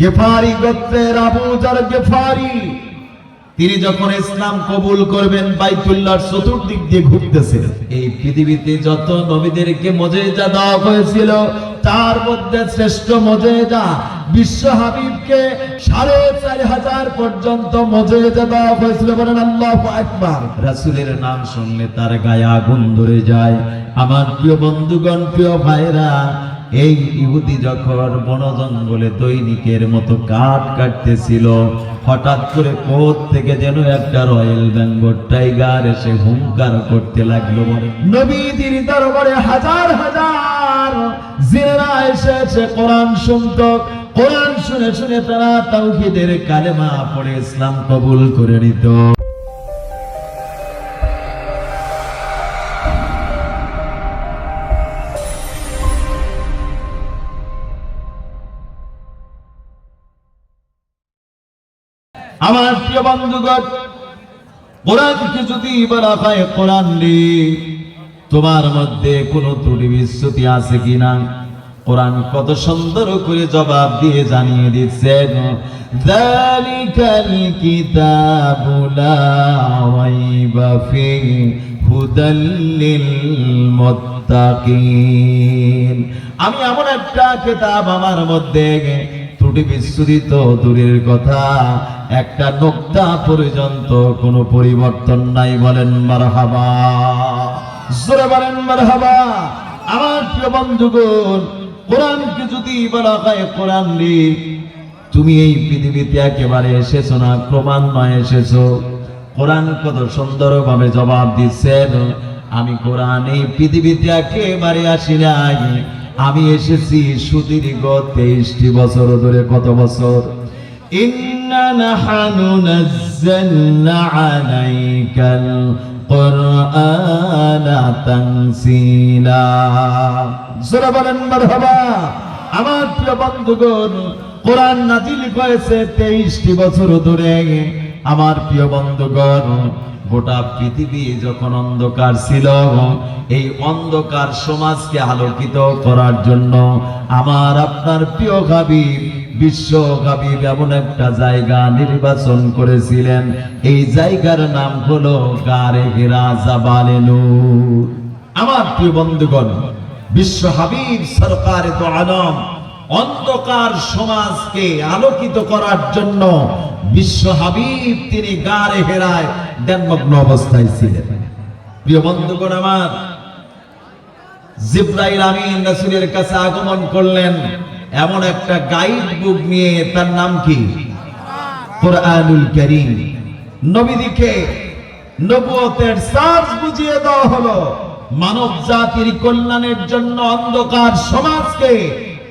গেফারি গোত্রের আবু জার গেফারি। তিনি যখন ইসলাম কবুল করবেন, বাইতুল্লাহর চতুর্দিক দিয়ে ঘুরতেছেন। এই পৃথিবীতে যত নবীদেরকে মজেজা দেওয়া হয়েছিল, তার মধ্যে শ্রেষ্ঠ মজেজা বিশ্ব হাবিবকে সাড়ে চার হাজার পর্যন্ত মজেজা দেওয়া হয়েছিল বলেন আল্লাহ একবার রাসুলের নাম শুনলে তার গায়ে আগুন ধরে যায়। আমার প্রিয় বন্ধুগণ, প্রিয় ভাইরা এই ইহুদি যখন বন জঙ্গলে দৈনিকের মতো কাঠ কাটতেছিল, হঠাৎ করে কোথ থেকে যেন একটা রয়্যাল বেঙ্গল টাইগার এসে হুঙ্কার করতে লাগল বলে নবীদের দরবারে হাজার হাজার জিনেরা এসে এসে কোরআন শুনত কোরআন শুনে শুনে তারা তাওহীদের কালেমা পড়ে ইসলাম কবুল করে নিত। বন্ধুগণ কোরআনকে যদি বলা হয় কোরআন তোমার মধ্যে কোনো ত্রুটি বিচ্যুতি আছে কিনা? কোরআন কত সুন্দর করে জবাব দিয়ে জানিয়ে দিচ্ছেন আমি এমন একটা কিতাব আমার মধ্যে ত্রুটি বিচ্ছুরিত দূরের কথা একটা নোক্তা পর্যন্ত কোনো পরিবর্তন নাই বলেন মারহাবা। জোরে বলেন মারহাবা। আমার প্রিয় বন্ধুগণ, কোরআনকে যদি বলা হয় কোরআন তুমি এই পৃথিবীতে একেবারে এসেছ না ক্রমান্বয়ে এসেছ। কোরআন কত সুন্দরভাবে জবাব দিচ্ছেন, আমি কোরআন এই পৃথিবীতে একেবারে আসি নাই। আমি এসেছি সুদীর্ঘ তেইশটি বছর ধরে কত বছর? আলাইকাল কুরআনা তানসিলা। জোরে বলেন আমার প্রিয় বন্ধুগণ, কোরআন নাজিল হয়েছে তেইশটি বছর ধরে। আমার প্রিয় বন্ধুগণ, গোটা পৃথিবী যখন অন্ধকার ছিল, এই অন্ধকার সমাজকে আলোকিত করার জন্য আমার আপনার প্রিয় হাবিব এমন একটা জায়গা নির্বাচন করেছিলেন। এই জায়গার নাম হলো আমার প্রিয় বন্ধুগণ, বিশ্ব হাবিব সরকার তো আলম। অন্ধকার সমাজকে আলোকিত করার জন্য বিশ্ব হাবিব তিনি গারে হেরায় দেনমগ্ন অবস্থায় ছিলেন। প্রিয় বন্ধুগণ আমার, জিব্রাইল আমিন রাসূলের কাছে আগমন করলেন। এমন একটা গাইড বুক নিয়ে তার নাম কি? কোরআনুল কারীম। নবীদিকে নবুয়তের সার্চ বুঝিয়ে দেওয়া হলো। মানব জাতির কল্যাণের জন্য অন্ধকার সমাজকে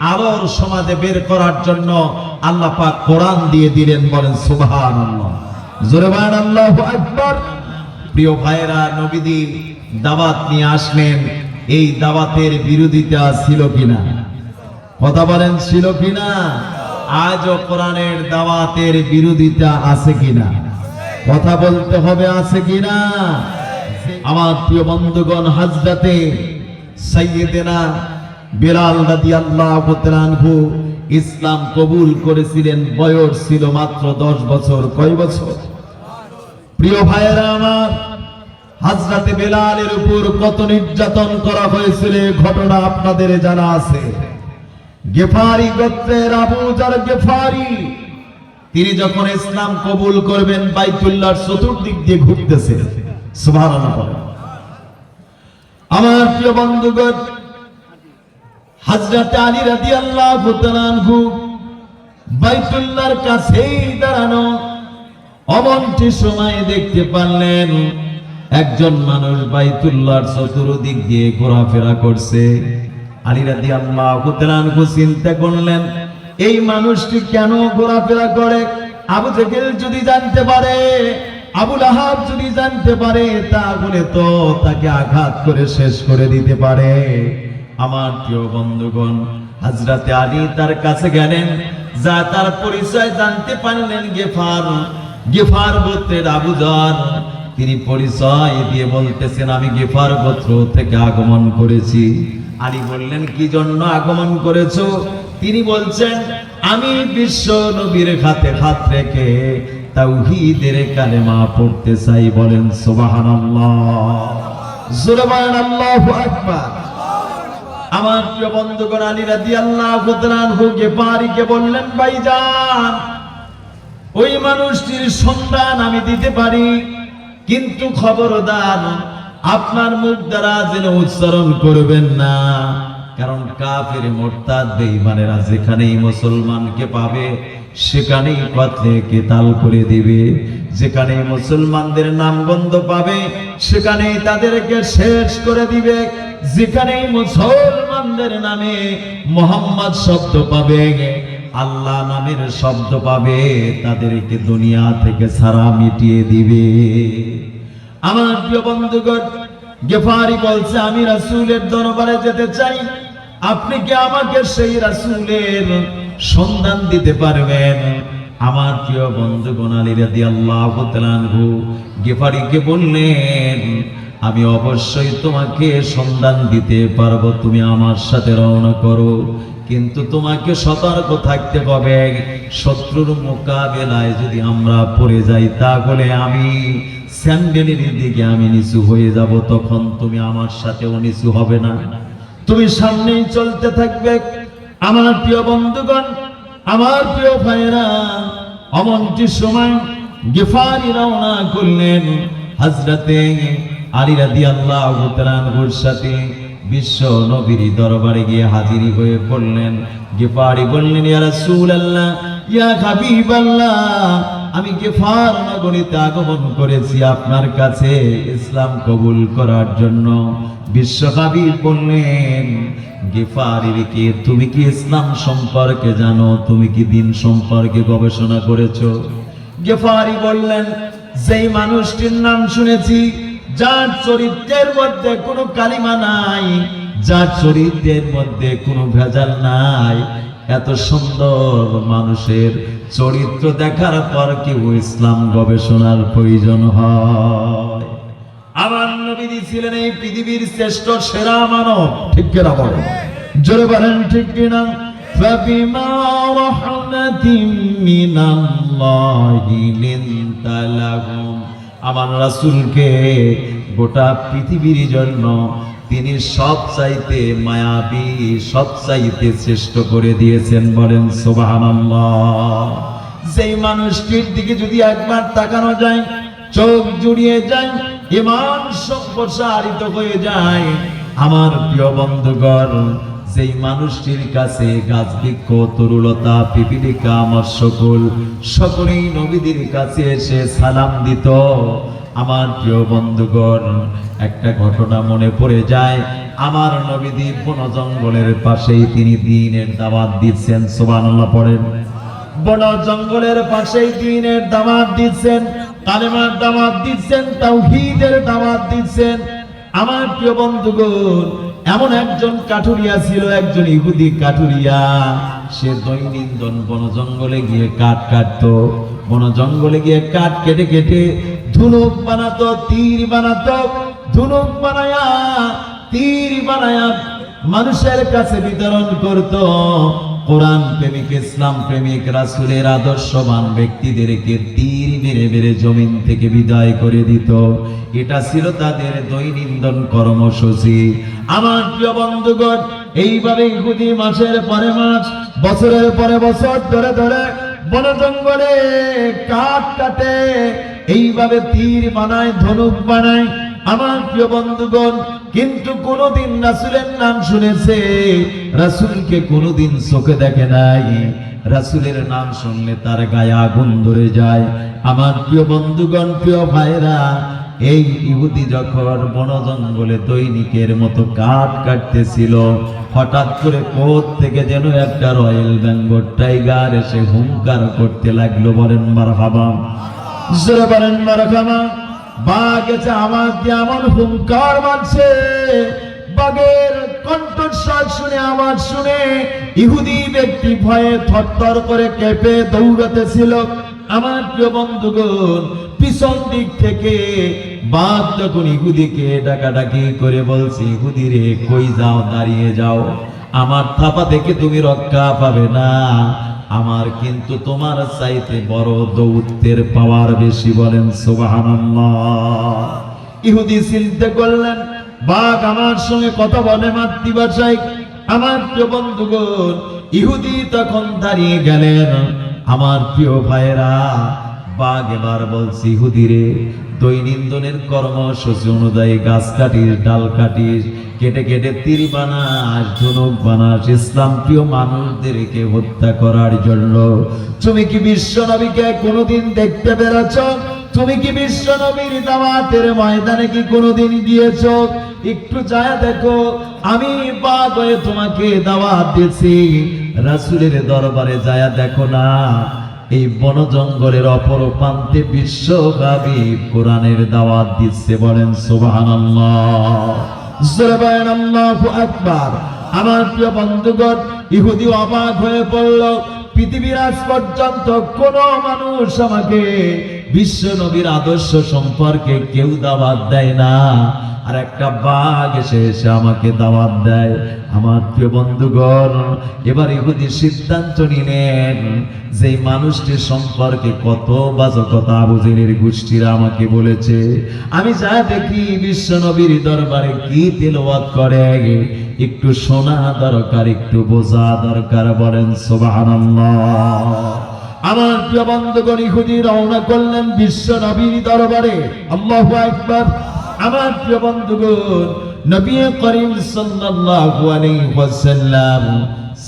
আলোর সমাজে বের করার জন্য আল্লাহ পাক কোরআন দিয়ে দিলেন বলেন, সুবহানাল্লাহ। জোরে বলেন, আল্লাহু আকবার। প্রিয় ভাইরা নবীদি দাওয়াত নিয়ে আসলেন। এই দাওয়াতের বিরোধিতা ছিল কিনা? কথা বলেন, ছিল কিনা? আজও কোরআনের দাওয়াতের বিরোধিতা আছে কিনা? কথা বলতে হবে, আছে কিনা? আমার প্রিয় বন্ধুগণ হাজরাতে সাইয়েদেনা বেলাল রাদিয়াল্লাহু তাআলাহু ইসলাম কবুল করেছিলেন। বয়স ছিল মাত্র দশ বছর। কয় বছর? প্রিয় ভাইয়েরা আমার হাজরাতে বেলালের উপর কত নির্যাতন করা হয়েছিল ঘটনা আপনাদের জানা আছে। গেফারি গোত্রের আবু জার গেফারি। তিনি যখন ইসলাম কবুল করবেন, বাইতুল্লাহর চতুর্দিক দিয়ে ঘুরতেছেন সুবহানাল্লাহ আমার প্রিয় বন্ধুগণ, হযরত আলী রাদিয়াল্লাহু তাআলা আনহু বাইতুল্লাহর কাছেই দাঁড়ানো অমনটি সময় দেখতে পারলেন, একজন মানুষ বাইতুল্লাহর চতুর্দিক দিয়ে ঘোরাফেরা করছে। আলী চিন্তা করলেন, এই মানুষটি কেন ঘোরাফেরা করে? আবু জেহেল যদি জানতে পারে আবুল আহাব যদি জানতে পারে, তাহলে তো তাকে আঘাত করে শেষ করে দিতে পারে। আমার প্রিয় বন্ধুগণ হাজরাতে আলী তার কাছে গেলেন, যা তার পরিচয় জানতে পারলেন, গেফার গেফার গোত্রের আবুদার তিনি পরিচয় দিয়ে বলতেছেন, আমি গেফার গোত্র থেকে আগমন করেছি। আলী বললেন, কি জন্য আগমন করেছ? তিনি বলছেন, আমি বিশ্ব নবীর হাতে হাত রেখে তাওহীদের কালেমা পড়তে চাই। বলেন, সুবহানাল্লাহ। জোরে আমার প্রিয় বন্ধুগণ, আলী রাদিয়াল্লাহু তাআলা কে পারিকে বললেন, ভাইজান, ওই মানুষটির সন্ধান আমি দিতে পারি? কিন্তু খবরদার আপনার মুখ দ্বারা যেন উচ্চারণ করবেন না। কারণ কাফের, মোরতাদ, বেঈমানেরা যেখানেই মুসলমানকে পাবে, সেখানেই পথে কেতাল করে দিবে। যেখানে মুসলমানদের নাম গন্ধ পাবে, সেখানেই তাদেরকে শেষ করে দিবে। যেখানেই মুসলমানদের নামে মোহাম্মদ শব্দ পাবে, আল্লাহ নামের শব্দ পাবে, তাদেরকে দুনিয়া থেকে সারা মিটিয়ে দিবে। আমার প্রিয় বন্ধুগণ, গেফারি বলছে, আমি রাসূলের দরবারে যেতে চাই। আপনি কি আমাকে সেই রাসূলের সন্ধান দিতে পারবেন? আমার প্রিয় বন্ধুগণ, আলী রাদিয়াল্লাহু তাআলা গেফারিকে বললেন, আমি অবশ্যই তোমাকে সন্ধান দিতে পারব, তুমি আমার সাথে রওনা করো। কিন্তু তোমাকে সতর্ক থাকতে হবে। শত্রুর মোকাবেলায় যদি আমরা পড়ে যাই, তাহলে আমি স্যান্ডেলের দিকে আমি নিচু হয়ে যাব, তখন তুমি আমার সাথেও নিচু হবে না। তুমি সামনেই চলতে থাকবে। আমার প্রিয় বন্ধুগণ, আমার প্রিয় ভাইরা অমনটি সময় গেফারি রওনা করলেন হাজরাতে আলী রাদিয়াল্লাহু তাআলার সাথে বিশ্ব নবীর দরবারে গিয়ে হাজিরি হয়ে পড়লেন। গেফারি বললেন, ইয়া রাসূলুল্লাহ ইয়া হাবিবাল্লাহ, আমি গেফার নগরীতে আগমন করেছি আপনার কাছে ইসলাম কবুল করার জন্য। বিশ্ব হাবিব বললেন কে, তুমি কি ইসলাম সম্পর্কে জানো? তুমি কি দিন সম্পর্কে গবেষণা করেছ? গেফারি বললেন, যেই মানুষটির নাম শুনেছি, যার চরিত্রের মধ্যে কোনো কালিমা নাই, যার চরিত্রের মধ্যে কোনো ভেজাল নাই এত সুন্দর মানুষের চরিত্র দেখার পর কেউ ইসলাম গবেষণার প্রয়োজন হয় আমার নবীজি ছিলেন এই পৃথিবীর শ্রেষ্ঠ সেরা মানব ঠিক কিনা বলো জোরে বলেন ঠিক কিনা فبما رحمة من الله لنت لهم আমার রাসূলকে গোটা পৃথিবীর জন্য তিনি সব চাইতে মায়াবী, সব চাইতে শ্রেষ্ঠ করে দিয়েছেন বলেন, সুবহানাল্লাহ। সেই মানুষটির দিকে যদি একবার তাকানো যায়, চোখ জুড়িয়ে যায়, ইমান সম্প্রসারিত হয়ে যায়, আমার প্রিয় বন্ধুগণ সেই মানুষটির কাছে গাছ বৃক্ষ, তরুলতা, পিপিলিকা আমার সকল সকলেই নবীদের কাছে এসে সালাম দিত। আমার প্রিয় বন্ধুগণ, একটা ঘটনা মনে পড়ে যায়। আমার নবীদি বন জঙ্গলের পাশেই তিনি দিনের দাওয়াত দিচ্ছেন, সুবহানাল্লাহ পড়েন। বন জঙ্গলের পাশেই দিনের দাওয়াত দিচ্ছেন, কালেমার দাওয়াত দিচ্ছেন, তাওহীদের দাওয়াত দিচ্ছেন। আমার প্রিয় বন্ধুগণ, এমন একজন কাঠুরিয়া ছিল, একজন ইহুদি কাঠুরিয়া। সে দৈনন্দিন বন জঙ্গলে গিয়ে কাঠ কাটতো। বন জঙ্গলে গিয়ে কাঠ কেটে কেটে ধুনুক বানাতো, তীর বানাতো, ধুনুক বানায়া, তীর বানায়া মানুষের কাছে বিতরণ করত। কোরআন প্রেমিক, ইসলাম প্রেমিক, রাসূলের আদর্শবান ব্যক্তিদেরকে তীর মেরে মেরে জমিন থেকে বিদায় করে দিত। এটা ছিল তাদের দৈনন্দিন কর্মসূচি। আমার প্রিয় বন্ধুগণ, এইভাবে ইহুদি মাসের পরে মাস, বছরের পরে বছর ধরে ধরে বন জঙ্গলে কাঠ কাটে এইভাবে তীর বানায়, ধনুক বানায়। আমার প্রিয় বন্ধুগণ, কিন্তু কোনোদিন রাসূলের নাম শুনেছে, রাসূলকে কোনোদিন চোখে দেখে নাই। রাসূলের নাম শুনলে তার গায়ে আগুন ধরে যায়। আমার প্রিয় বন্ধুগণ, প্রিয় ভাইরা এই ইহুদি যখন বন জঙ্গলে দৈনিকের মতো কাঠ কাটতেছিল, হঠাৎ করে কোথ থেকে যেন একটা রয়্যাল বেঙ্গল টাইগার এসে হুঙ্কার করতে লাগল, বলেন মার হাবা জোরে বলেন মার খামা বাঘ আওয়াজ দিয়ে আমার হুঙ্কার মারছে, বাঘের কণ্ঠস্বর শুনে আমার শুনে ইহুদি ব্যক্তি ভয়ে থরথর করে কেঁপে দৌড়াতেছিল। আমার প্রিয় বন্ধুগণ, পিছন দিক থেকে বাঘ তখন ইহুদিকে ডাকাডাকি করে বলছে, ইহুদি রে, কই যাও, দাঁড়িয়ে যাও। আমার থাপা থেকে তুমি রক্ষা পাবে না। আমার কিন্তু তোমার চাইতে বড় দৌত্যের পাওয়ার বেশি বলেন ইহুদি চিন্তা করলেন, বাঘ আমার সঙ্গে কথা বলে মাতৃভাষায়। আমার প্রিয় বন্ধুগণ, ইহুদি তখন দাঁড়িয়ে গেলেন। আমার প্রিয় ভাইরা বাঘ এবার বলছি ইহুদিরে দৈনন্দিনের কর্মসূচি অনুযায়ী গাছ কাটিস, ডাল কাটিস, কেটে কেটে তীর বানাস, ধনুক বানাস, ইসলাম প্রিয় মানুষদেরকে হত্যা করার জন্য। তুমি কি বিশ্ব নবীকে কোনোদিন দেখতে পেরেছ? তুমি কি বিশ্ব নবীর দাওয়াতের ময়দানে কি কোনোদিন গিয়েছ? একটু যায় দেখো, আমি বাঘ হয়ে তোমাকে দাওয়াত দিয়েছি। রাসুলের দরবারে যায় দেখো না। এই বন জঙ্গলের অপর প্রান্তে বিশ্বব্যাপী কোরআনের দাওয়াত দিচ্ছে বলেন আকবার। আমার প্রিয় বন্ধুগণ, ইহুদি অবাক হয়ে পড়ল, পৃথিবীর আজ পর্যন্ত কোন মানুষ আমাকে বিশ্ব নবীর আদর্শ সম্পর্কে কেউ দাওয়াত দেয় না। আর একটা বাঘ এসে এসে আমাকে দাওয়াত দেয়। আমার প্রিয় বন্ধুগণ, এবার ইহুদি সিদ্ধান্ত নিলেন যে এই মানুষটি সম্পর্কে কত বাজে কথা আবুজেনের গোষ্ঠীরা আমাকে বলেছে। আমি যা দেখি বিশ্ব নবীর দরবারে কি তেলাওয়াত করে, একটু শোনা দরকার, একটু বোঝা দরকার, বলেন সুবহানাল্লাহ। আমার প্রিয় বন্ধুগণ, ইহুদি রওনা করলেন বিশ্ব নবীর দরবারে। আল্লাহু আকবার। আমার প্রিয় বন্ধুগণ, নবী করিম সাল্লাল্লাহু আলাইহি ওয়াসাল্লাম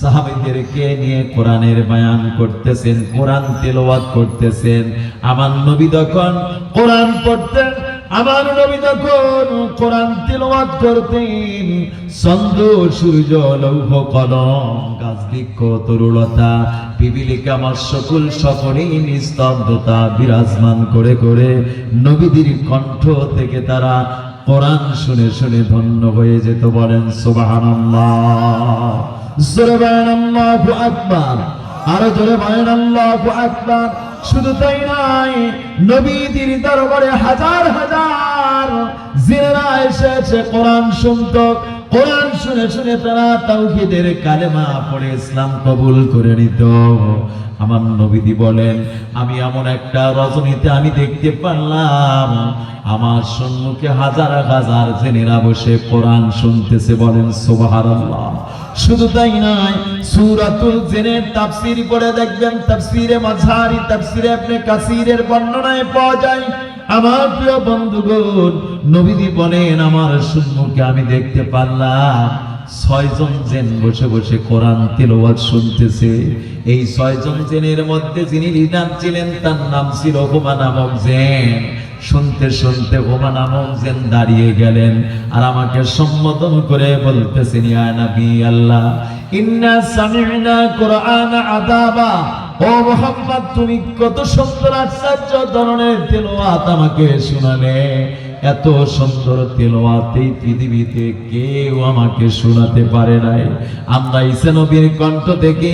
সাহাবীদেরকে নিয়ে কোরআনের বয়ান করতেছেন, কোরআন তেলাওয়াত করতেছেন। আমার নবী তখন কোরআন পড়তেন আমার নবী তখন কোরআন তেলাওয়াত করতেন, চন্দ্র, সূর্য, লৌহ, কলম, গাছ, বৃক্ষ, তরুলতা পিপিলিকা মৎস্যকুল সকলেই নিস্তব্ধতা বিরাজমান করে করে নবীদের কণ্ঠ থেকে তারা কোরআন শুনে শুনে ধন্য হয়ে যেত বলেন, সুবহানাল্লাহ। জোরে আকবার। আরও জোরে বলেন, আল্লাহু আকবার। শুধু তাই নাই নবীদের দরবারে হাজার হাজার জিনেরা এসেছে কোরআন শুনতো। কোরআন শুনে শুনে তারা তাওহীদের কালেমা পড়ে ইসলাম কবুল করে নিত। আমার নবীদি বলেন, আমি এমন একটা রজনীতে আমি দেখতে পারলাম, আমার সম্মুখে হাজার হাজার জেনেরা বসে কোরআন শুনতেছে বলেন সুবহানাল্লাহ। শুধু তাই নয়, সূরাতুল জিনের তাফসীর পড়ে দেখবেন, তাফসীরে মাঝারি তাফসীরে আপনি কাসিরের বর্ণনায় পাওয়া যায় আমার প্রিয় বন্ধুগণ নবীদি বলেন, আমার সম্মুখে আমি দেখতে পারলাম ছয়জন জেন বসে বসে কোরআন তেলাওয়াত শুনতেছে। এই ছয়জন জেনের মধ্যে যিনি লিডার ছিলেন, তার নাম ছিল হুমা নামক জেন। শুনতে শুনতে হুমা নামক জেন দাঁড়িয়ে গেলেন আর আমাকে সম্বোধন করে বলতেছেন, ইয়া নবী আল্লাহ, ইন্না সামি'না কুরআন আদাবা ও মোহাম্মদ, তুমি কত সুন্দর আশ্চর্য ধরনের তেলাওয়াত আমাকে শোনালে। এত সুন্দর তেলাওয়াত এই পৃথিবীতে কেউ আমাকে শোনাতে পারে নাই। আমরা ঈসা নবীর কণ্ঠ থেকে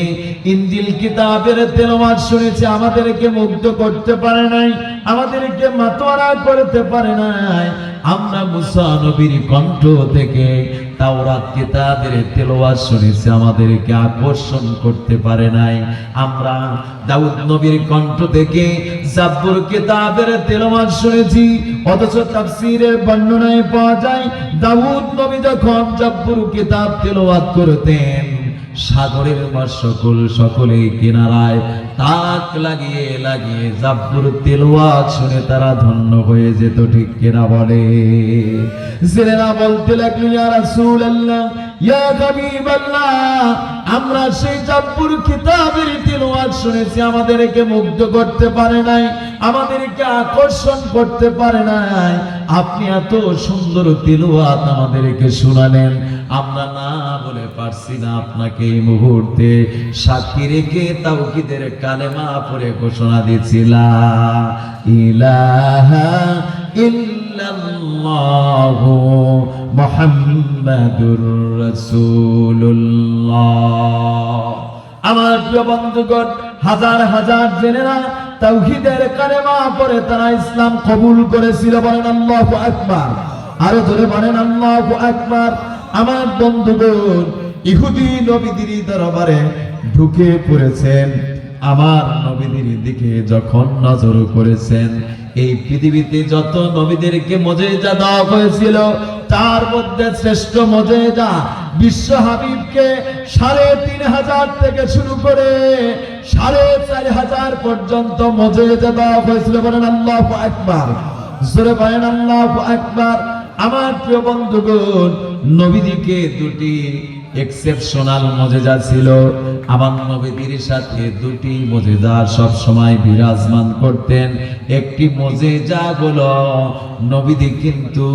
ইনজিল কিতাবের তেলাওয়াত শুনেছি, আমাদেরকে মুগ্ধ করতে পারে নাই, আমাদেরকে মাতোয়ারা করতে পারে নাই। আমরা মুসা নবীর কণ্ঠ থেকে তাওরাত কিতাবের শুনেছি, আমাদেরকে আকর্ষণ করতে পারে নাই। আমরা দাউদ নবীর কণ্ঠ থেকে কিতাবের শুনেছি, অথচ তাফসীরের বর্ণনায় পাওয়া যায়, দাউদ নবী যখন জাব্বুর কিতাব তেলাওয়াত করতেন সাগরের মাছ সকল সকলে কিনারায় তাক লাগিয়ে লাগিয়ে জাব্বুর তেলাওয়াত শুনে তারা ধন্য হয়ে যেত, ঠিক কিনা বলে? জেনেরা বলতে লাগল, ইয়া আমরা সেই জাব্বুর কিতাবের তেলাওয়াত শুনেছি, আমাদেরকে মুগ্ধ করতে পারে নাই, আমাদেরকে আকর্ষণ করতে পারে নাই। আপনি এত সুন্দর তেলাওয়াত আমাদেরকে শোনালেন আমরা না বলে পারছি না আপনাকে এই মুহূর্তে সাক্ষী রেখে তাওহীদের কালেমা পড়ে ঘোষণা দিয়েছিলাম ইলাহা ইল্লাল্লাহু আমার প্রিয় বন্ধুগণ, হাজার হাজার জেনেরা তাওহীদের কালেমা পড়ে তারা ইসলাম কবুল করেছিল, বলেন আল্লাহু আকবার। আরও জোরে বলেন আল্লাহু আকবার। আমার বন্ধুগণ, ইহুদি নবীদের দরবারে ঢুকে পড়েছেন। আমার নবীদের দিকে যখন নজর করেছেন, এই পৃথিবীতে যত নবীদেরকে মজেজা দেওয়া হয়েছিল, তার মধ্যে শ্রেষ্ঠ মজেজা বিশ্ব হাবিবকে সাড়ে তিন হাজার থেকে শুরু করে সাড়ে চার হাজার পর্যন্ত মজেজা দেওয়া হয়েছিল। বলেন আল্লাহ একবার জোরে বলেন আল্লাহ একবার আমার প্রিয় বন্ধুগণ নবীদিকে দুটি এক্সেপশনাল মজেজা ছিল। আমার নবীদের সাথে দুটি মজেজা সব সময় বিরাজমান করতেন। একটি মজেজা হলো নবীদি কিন্তু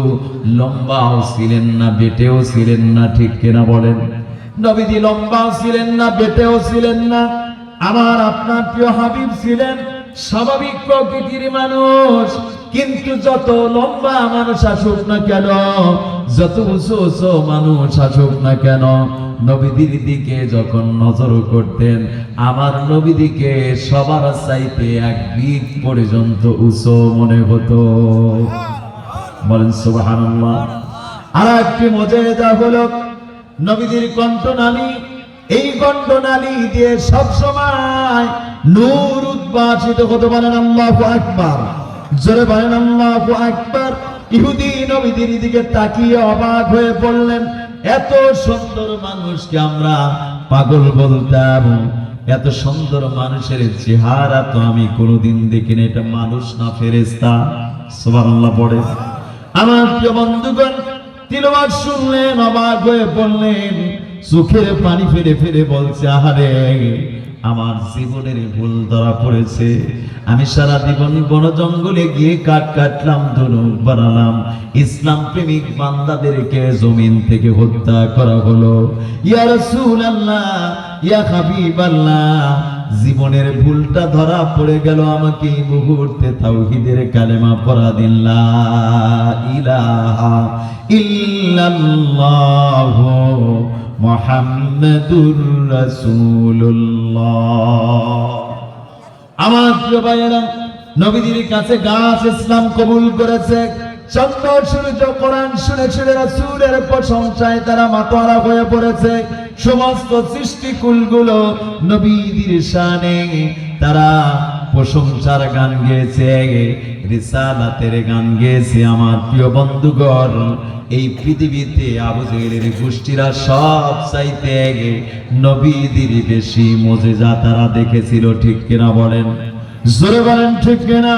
লম্বাও ছিলেন না, বেটেও ছিলেন না, ঠিক কিনা বলেন? নবীদি লম্বাও ছিলেন না, বেটেও ছিলেন না। আমার আপনার প্রিয় হাবিব ছিলেন স্বাভাবিক প্রকৃতির মানুষ। কিন্তু যত লম্বা মানুষ আসুক না কেন, যত উঁচু উঁচু মানুষ আসুক না কেন, নবীদের দিকে যখন নজর করতেন, আমার নবীদিকে সবার চাইতে এক বিট পর্যন্ত উঁচু মনে হতো। বলেন সুবহানাল্লাহ। আর একটি মজেদা হলো, নবীদের কণ্ঠনালী এই কণ্ঠনালী দিয়ে সব সময় নূর উদ্ভাসিত হতে আকবার। জোরে আকবার। ইহুদি দিকে তাকিয়ে অবাক হয়ে এত সুন্দর মানুষকে আমরা পাগল বলতাম। এত সুন্দর মানুষের চেহারা তো আমি কোনোদিন দেখিনি। এটা মানুষ না ফেরেস্তা সুবহানাল্লাহ পড়ে। আমার প্রিয় বন্ধুগণ তিলবাদ শুনলেন, অবাক হয়ে পড়লেন চোখের পানি ফেরে ফেরে বলছে, আহারে আমার জীবনের ভুল ধরা পড়েছে। আমি সারা জীবন বন জঙ্গলে গিয়ে কাট কাটলাম, ধনুক বানালাম। ইসলাম প্রেমিক বান্দাদেরকে জমিন থেকে হত্যা করা হলো। ইয়া আল্লাহ ইয়া হাবিবাল্লাহ জীবনের ভুলটা ধরা পড়ে গেল আমাকে এই মুহূর্তে তাওহীদের কালেমা পড়া দিন। লা ইলাহা ইল্লাল্লাহ মুহাম্মাদুর রাসূলুল্লাহ। আমার প্রিয় ভাইয়েরা, নবীজির কাছে গাছ ইসলাম কবুল করেছে। চন্দ্র সূর্য, কোরআন শুনে শুনে রাসূলের প্রশংসায় তারা মাতোয়ারা হয়ে পড়েছে। সমস্ত সৃষ্টিকুলগুলো নবীদের শানে। তারা প্রশংসার গান গেয়েছে, রিসালাতের গান গেয়েছে। আমার প্রিয় বন্ধুগণ, এই পৃথিবীতে আবু জেহেলের গোষ্ঠীরা সব চাইতে নবীদের বেশি মজেজা তারা দেখেছিল, ঠিক কিনা বলেন? জোরে বলেন, ঠিক কিনা?